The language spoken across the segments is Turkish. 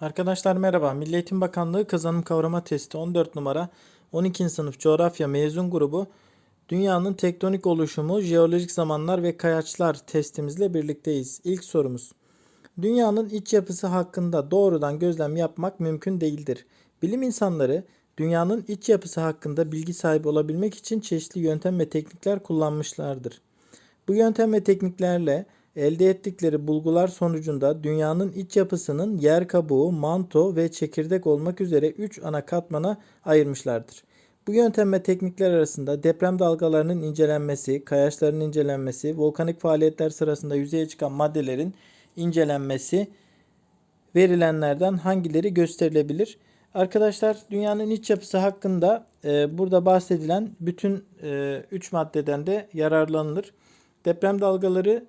Arkadaşlar merhaba. Milli Eğitim Bakanlığı kazanım kavrama testi 14 numara 12. sınıf coğrafya mezun grubu dünyanın tektonik oluşumu, jeolojik zamanlar ve kayaçlar testimizle birlikteyiz. İlk sorumuz. Dünyanın iç yapısı hakkında doğrudan gözlem yapmak mümkün değildir. Bilim insanları dünyanın iç yapısı hakkında bilgi sahibi olabilmek için çeşitli yöntem ve teknikler kullanmışlardır. Bu yöntem ve tekniklerle elde ettikleri bulgular sonucunda dünyanın iç yapısının yer kabuğu, manto ve çekirdek olmak üzere 3 ana katmana ayırmışlardır. Bu yöntem ve teknikler arasında deprem dalgalarının incelenmesi, kayaçların incelenmesi, volkanik faaliyetler sırasında yüzeye çıkan maddelerin incelenmesi verilenlerden hangileri gösterilebilir? Arkadaşlar dünyanın iç yapısı hakkında e, burada bahsedilen bütün 3 maddeden de yararlanılır. Deprem dalgaları,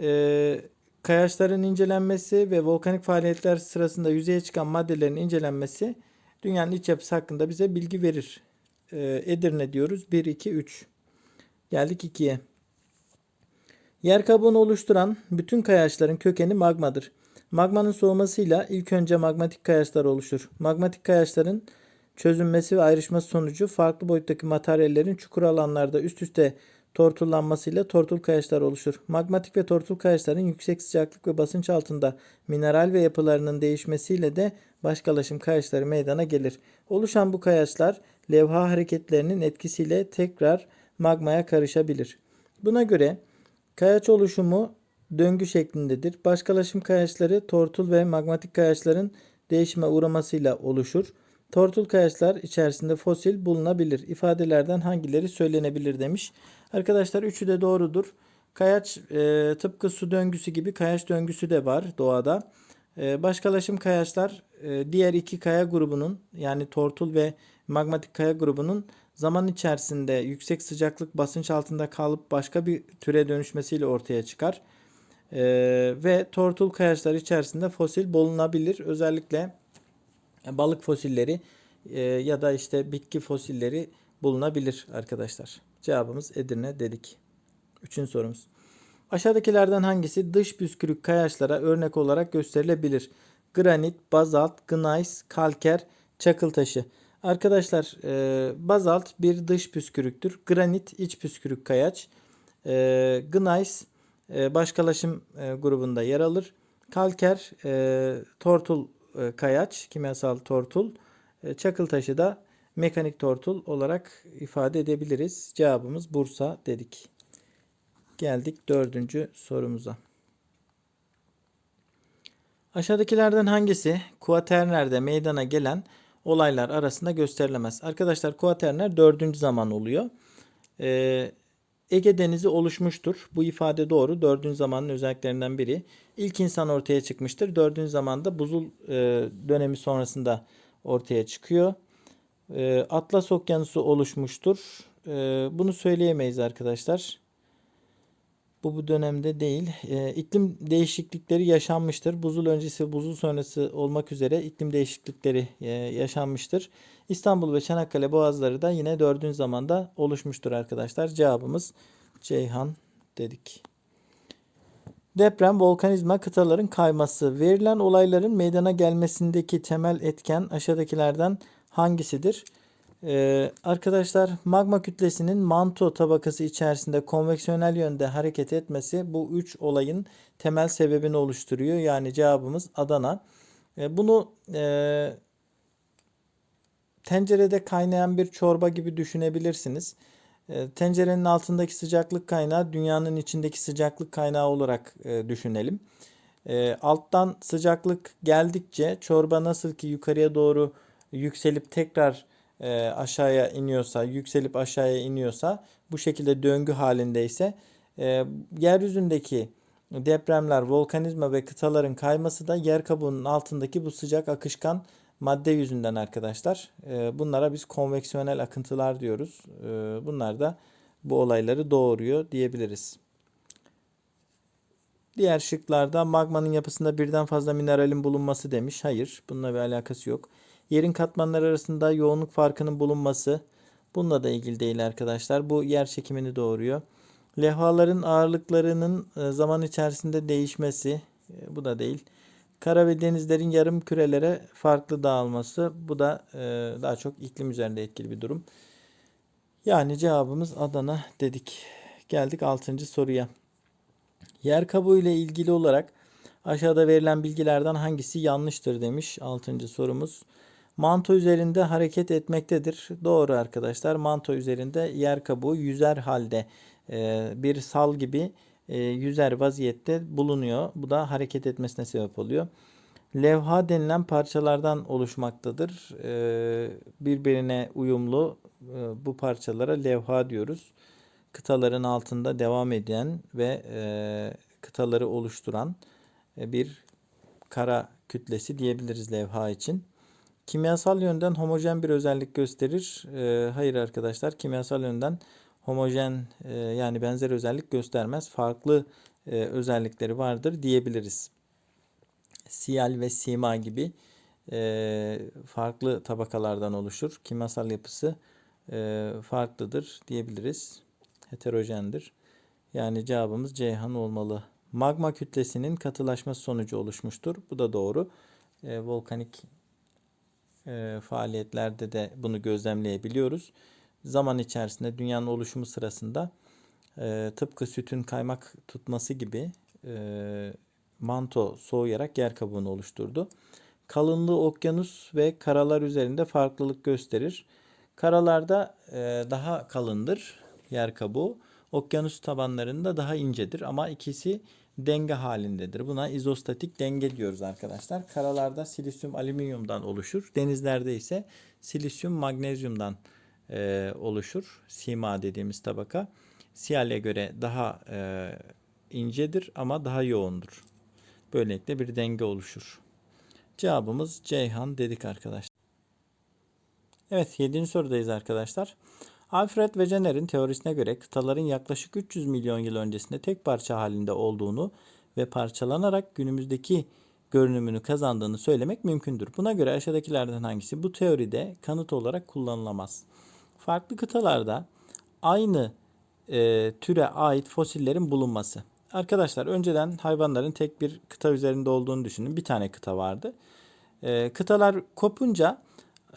e, kayaçların incelenmesi ve volkanik faaliyetler sırasında yüzeye çıkan maddelerin incelenmesi dünyanın iç yapısı hakkında bize bilgi verir. E, Edirne diyoruz. 1, 2, 3. Geldik 2'ye. Yer kabuğunu oluşturan bütün kayaçların kökeni magmadır. Magmanın soğumasıyla ilk önce magmatik kayaçlar oluşur. Magmatik kayaçların çözünmesi ve ayrışması sonucu farklı boyuttaki materyallerin çukur alanlarda üst üste tortullanmasıyla tortul kayaçlar oluşur. Magmatik ve tortul kayaçların yüksek sıcaklık ve basınç altında mineral ve yapılarının değişmesiyle de başkalaşım kayaçları meydana gelir. Oluşan bu kayaçlar levha hareketlerinin etkisiyle tekrar magmaya karışabilir. Buna göre kayaç oluşumu döngü şeklindedir. Başkalaşım kayaçları tortul ve magmatik kayaçların değişime uğramasıyla oluşur. Tortul kayaçlar içerisinde fosil bulunabilir. İfadelerden hangileri söylenebilir demiş. Arkadaşlar üçü de doğrudur. Kayaç e, tıpkı su döngüsü gibi kayaç döngüsü de var doğada. E, başkalaşım kayaçlar e, diğer iki kaya grubunun yani tortul ve magmatik kaya grubunun zaman içerisinde yüksek sıcaklık basınç altında kalıp başka bir türe dönüşmesiyle ortaya çıkar. E, ve tortul kayaçlar içerisinde fosil bulunabilir. Özellikle balık fosilleri e, ya da işte bitki fosilleri bulunabilir arkadaşlar. Cevabımız Edirne dedik. Üçüncü sorumuz. Aşağıdakilerden hangisi dış püskürük kayaçlara örnek olarak gösterilebilir? Granit, bazalt, gneiss, kalker, çakıl taşı. Arkadaşlar e, bazalt bir dış püskürüktür. Granit iç püskürük kayaç. E, gneiss e, başkalaşım e, grubunda yer alır. Kalker e, tortul e, kayaç, kimyasal tortul. E, çakıl taşı da mekanik tortul olarak ifade edebiliriz. Cevabımız Bursa dedik. Geldik dördüncü sorumuza. Aşağıdakilerden hangisi kuaternerde meydana gelen olaylar arasında gösterilemez? Arkadaşlar kuaterner dördüncü zaman oluyor. Ee, Ege Denizi oluşmuştur. Bu ifade doğru. Dördüncü zamanın özelliklerinden biri. İlk insan ortaya çıkmıştır. Dördüncü zamanda buzul e, dönemi sonrasında ortaya çıkıyor. E, Atlas Okyanusu oluşmuştur. E, bunu söyleyemeyiz arkadaşlar. Bu bu dönemde değil. E, iklim değişiklikleri yaşanmıştır. Buzul öncesi buzul sonrası olmak üzere iklim değişiklikleri e, yaşanmıştır. İstanbul ve Çanakkale boğazları da yine dördüncü zamanda oluşmuştur arkadaşlar. Cevabımız Ceyhan dedik. Deprem, volkanizma, kıtaların kayması. Verilen olayların meydana gelmesindeki temel etken aşağıdakilerden hangisidir? Ee, arkadaşlar magma kütlesinin manto tabakası içerisinde konveksiyonel yönde hareket etmesi bu üç olayın temel sebebini oluşturuyor. Yani cevabımız Adana. Ee, bunu e, tencerede kaynayan bir çorba gibi düşünebilirsiniz. E, tencerenin altındaki sıcaklık kaynağı dünyanın içindeki sıcaklık kaynağı olarak e, düşünelim. E, alttan sıcaklık geldikçe çorba nasıl ki yukarıya doğru yükselip tekrar e, aşağıya iniyorsa, yükselip aşağıya iniyorsa, bu şekilde döngü halindeyse e, yeryüzündeki depremler, volkanizma ve kıtaların kayması da yer kabuğunun altındaki bu sıcak akışkan madde yüzünden arkadaşlar. E, bunlara biz konveksiyonel akıntılar diyoruz. E, bunlar da bu olayları doğuruyor diyebiliriz. Diğer şıklarda magmanın yapısında birden fazla mineralin bulunması demiş. Hayır, bununla bir alakası yok. Yerin katmanları arasında yoğunluk farkının bulunması bununla da ilgili değil arkadaşlar. Bu yer çekimini doğuruyor. Levhaların ağırlıklarının zaman içerisinde değişmesi bu da değil. Kara ve denizlerin yarım kürelere farklı dağılması. Bu da e, daha çok iklim üzerinde etkili bir durum. Yani cevabımız Adana dedik. Geldik 6. soruya. Yer kabuğu ile ilgili olarak aşağıda verilen bilgilerden hangisi yanlıştır demiş 6. sorumuz. Manto üzerinde hareket etmektedir. Doğru arkadaşlar. Manto üzerinde yer kabuğu yüzer halde e, bir sal gibi e, yüzer vaziyette bulunuyor. Bu da hareket etmesine sebep oluyor. Levha denilen parçalardan oluşmaktadır. E, birbirine uyumlu bu parçalara levha diyoruz. Kıtaların altında devam eden ve kıtaları oluşturan bir kara kütlesi diyebiliriz levha için. Kimyasal yönden homojen bir özellik gösterir. E, hayır arkadaşlar, kimyasal yönden homojen e, yani benzer özellik göstermez. Farklı e, özellikleri vardır diyebiliriz. Siyal ve sima gibi e, farklı tabakalardan oluşur. Kimyasal yapısı e, farklıdır diyebiliriz. Heterojendir. Yani cevabımız Ceyhan olmalı. Magma kütlesinin katılaşması sonucu oluşmuştur. Bu da doğru. E, volkanik e, faaliyetlerde de bunu gözlemleyebiliyoruz. Zaman içerisinde dünyanın oluşumu sırasında e, tıpkı sütün kaymak tutması gibi e, manto soğuyarak yer kabuğunu oluşturdu. Kalınlığı okyanus ve karalar üzerinde farklılık gösterir. Karalarda e, daha kalındır yer kabuğu. Okyanus tabanlarında daha incedir ama ikisi denge halindedir. Buna izostatik denge diyoruz arkadaşlar. Karalarda silisyum alüminyumdan oluşur. Denizlerde ise silisyum magnezyumdan e, oluşur. Sima dediğimiz tabaka. Siyale göre daha e, incedir ama daha yoğundur. Böylelikle bir denge oluşur. Cevabımız Ceyhan dedik arkadaşlar. Evet 7. sorudayız arkadaşlar. Alfred Wegener'in teorisine göre kıtaların yaklaşık 300 milyon yıl öncesinde tek parça halinde olduğunu ve parçalanarak günümüzdeki görünümünü kazandığını söylemek mümkündür. Buna göre aşağıdakilerden hangisi bu teoride kanıt olarak kullanılamaz? Farklı kıtalarda aynı e, türe ait fosillerin bulunması. Arkadaşlar önceden hayvanların tek bir kıta üzerinde olduğunu düşünün. Bir tane kıta vardı. E, kıtalar kopunca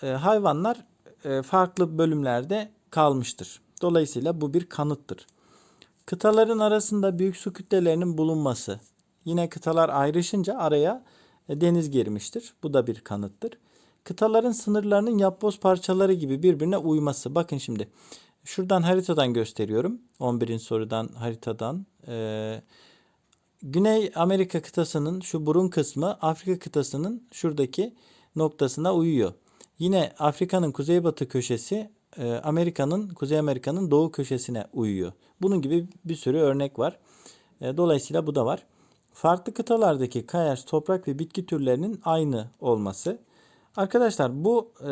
e, hayvanlar e, farklı bölümlerde kalmıştır. Dolayısıyla bu bir kanıttır. Kıtaların arasında büyük su kütlelerinin bulunması. Yine kıtalar ayrışınca araya e, deniz girmiştir. Bu da bir kanıttır. Kıtaların sınırlarının yapboz parçaları gibi birbirine uyması. Bakın şimdi şuradan haritadan gösteriyorum. 11. sorudan haritadan. Ee, Güney Amerika kıtasının şu burun kısmı Afrika kıtasının şuradaki noktasına uyuyor. Yine Afrika'nın kuzeybatı köşesi Amerika'nın Kuzey Amerika'nın doğu köşesine uyuyor. Bunun gibi bir sürü örnek var. E, dolayısıyla bu da var. Farklı kıtalardaki kayaç, toprak ve bitki türlerinin aynı olması. Arkadaşlar bu e,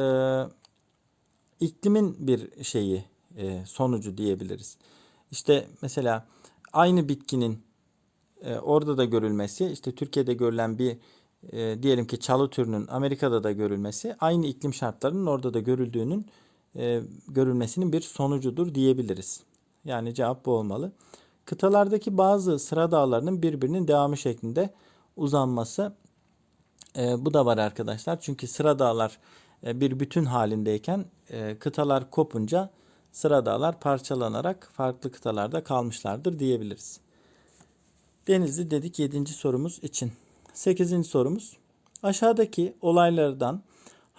iklimin bir şeyi e, sonucu diyebiliriz. İşte mesela aynı bitkinin e, orada da görülmesi, işte Türkiye'de görülen bir e, diyelim ki çalı türünün Amerika'da da görülmesi, aynı iklim şartlarının orada da görüldüğünün e, görülmesinin bir sonucudur diyebiliriz. Yani cevap bu olmalı. Kıtalardaki bazı sıra dağlarının birbirinin devamı şeklinde uzanması e, bu da var arkadaşlar. Çünkü sıra dağlar e, bir bütün halindeyken e, kıtalar kopunca sıra dağlar parçalanarak farklı kıtalarda kalmışlardır diyebiliriz. Denizli dedik 7. sorumuz için. 8. sorumuz. Aşağıdaki olaylardan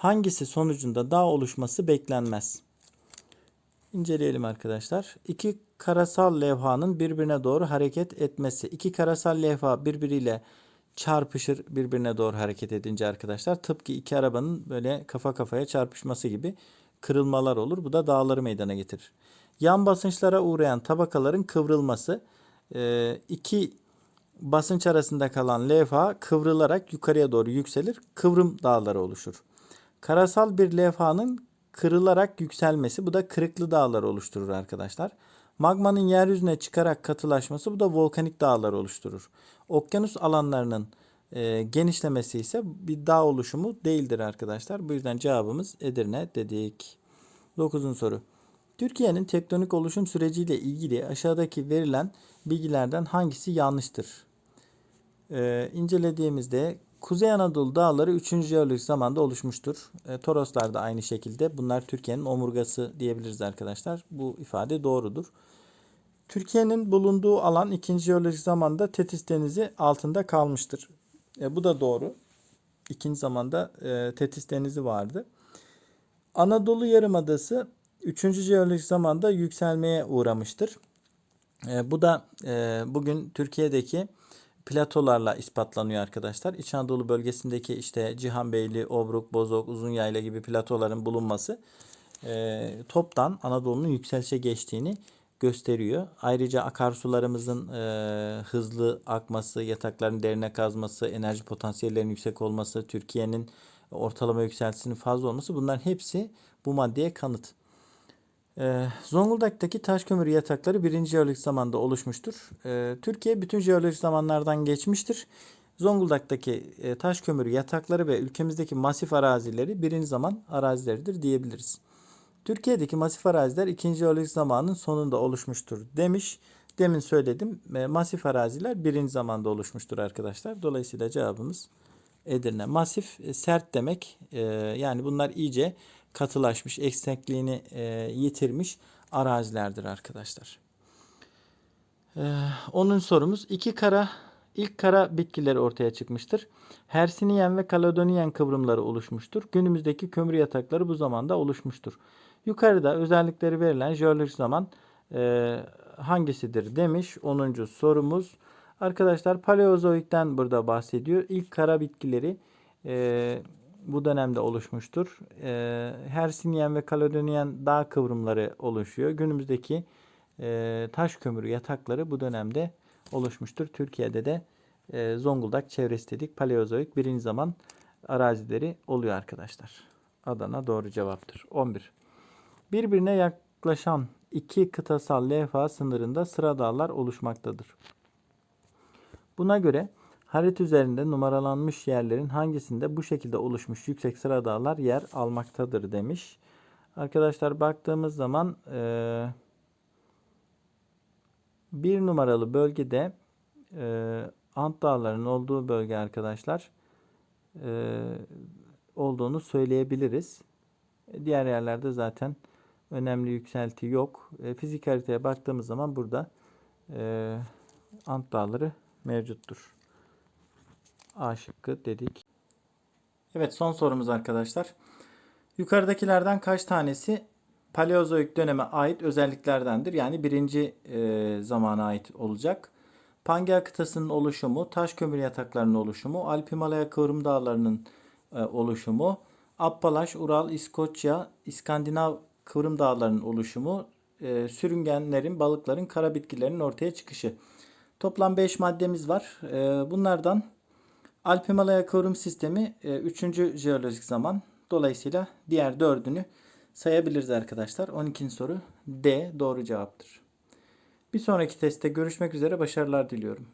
hangisi sonucunda dağ oluşması beklenmez? İnceleyelim arkadaşlar. İki karasal levhanın birbirine doğru hareket etmesi. İki karasal levha birbiriyle çarpışır birbirine doğru hareket edince arkadaşlar. Tıpkı iki arabanın böyle kafa kafaya çarpışması gibi kırılmalar olur. Bu da dağları meydana getirir. Yan basınçlara uğrayan tabakaların kıvrılması. Ee, iki basınç arasında kalan levha kıvrılarak yukarıya doğru yükselir. Kıvrım dağları oluşur. Karasal bir levhanın kırılarak yükselmesi bu da kırıklı dağlar oluşturur arkadaşlar. Magmanın yeryüzüne çıkarak katılaşması bu da volkanik dağlar oluşturur. Okyanus alanlarının e, genişlemesi ise bir dağ oluşumu değildir arkadaşlar. Bu yüzden cevabımız Edirne dedik. 9. soru. Türkiye'nin tektonik oluşum süreciyle ilgili aşağıdaki verilen bilgilerden hangisi yanlıştır? Ee, incelediğimizde Kuzey Anadolu dağları 3. jeolojik zamanda oluşmuştur. E, Toroslar da aynı şekilde. Bunlar Türkiye'nin omurgası diyebiliriz arkadaşlar. Bu ifade doğrudur. Türkiye'nin bulunduğu alan 2. jeolojik zamanda Tetis Denizi altında kalmıştır. E, bu da doğru. İkinci zamanda e, Tetis Denizi vardı. Anadolu Yarımadası 3. jeolojik zamanda yükselmeye uğramıştır. E, bu da e, bugün Türkiye'deki platolarla ispatlanıyor arkadaşlar. İç Anadolu bölgesindeki işte Cihanbeyli, Obruk, Bozok, Uzunyayla gibi platoların bulunması e, toptan Anadolu'nun yükselişe geçtiğini gösteriyor. Ayrıca akarsularımızın e, hızlı akması, yatakların derine kazması, enerji potansiyellerinin yüksek olması, Türkiye'nin ortalama yükseltisinin fazla olması bunların hepsi bu maddeye kanıt. Ee, Zonguldak'taki taş kömür yatakları 1. jeolojik zamanda oluşmuştur. Ee, Türkiye bütün jeolojik zamanlardan geçmiştir. Zonguldak'taki e, taş kömür yatakları ve ülkemizdeki masif arazileri birinci zaman arazileridir diyebiliriz. Türkiye'deki masif araziler 2. jeolojik zamanın sonunda oluşmuştur demiş. Demin söyledim. E, masif araziler birinci zamanda oluşmuştur arkadaşlar. Dolayısıyla cevabımız Edirne. Masif e, sert demek. Yani bunlar iyice katılaşmış, esnekliğini e, yitirmiş arazilerdir arkadaşlar. Ee, onun sorumuz iki kara ilk kara bitkileri ortaya çıkmıştır. Hersiniyen ve Kaledoniyen kıvrımları oluşmuştur. Günümüzdeki kömür yatakları bu zamanda oluşmuştur. Yukarıda özellikleri verilen jeolojik zaman e, hangisidir demiş 10. sorumuz. Arkadaşlar Paleozoik'ten burada bahsediyor. İlk kara bitkileri e, bu dönemde oluşmuştur. E, Hersinyen ve Kaledoniyen dağ kıvrımları oluşuyor. Günümüzdeki e, taş kömürü yatakları bu dönemde oluşmuştur. Türkiye'de de e, Zonguldak çevresi dedik. Paleozoik birinci zaman arazileri oluyor arkadaşlar. Adana doğru cevaptır. 11. Birbirine yaklaşan iki kıtasal levha sınırında sıra dağlar oluşmaktadır. Buna göre harita üzerinde numaralanmış yerlerin hangisinde bu şekilde oluşmuş yüksek sıra dağlar yer almaktadır demiş. Arkadaşlar baktığımız zaman e, bir numaralı bölgede e, Ant Dağları'nın olduğu bölge arkadaşlar e, olduğunu söyleyebiliriz. Diğer yerlerde zaten önemli yükselti yok. E, fizik haritaya baktığımız zaman burada e, Ant Dağları mevcuttur. A şıkkı dedik. Evet son sorumuz arkadaşlar. Yukarıdakilerden kaç tanesi Paleozoik döneme ait özelliklerdendir? Yani birinci e, zamana ait olacak. Pangea kıtasının oluşumu, taş kömür yataklarının oluşumu, Alp Himalaya kıvrım dağlarının e, oluşumu, Appalaş, Ural, İskoçya, İskandinav kıvrım dağlarının oluşumu, e, sürüngenlerin, balıkların, kara bitkilerin ortaya çıkışı. Toplam 5 maddemiz var. E, bunlardan Alp Himalaya kıvrım sistemi 3. jeolojik zaman. Dolayısıyla diğer dördünü sayabiliriz arkadaşlar. 12. soru D doğru cevaptır. Bir sonraki testte görüşmek üzere başarılar diliyorum.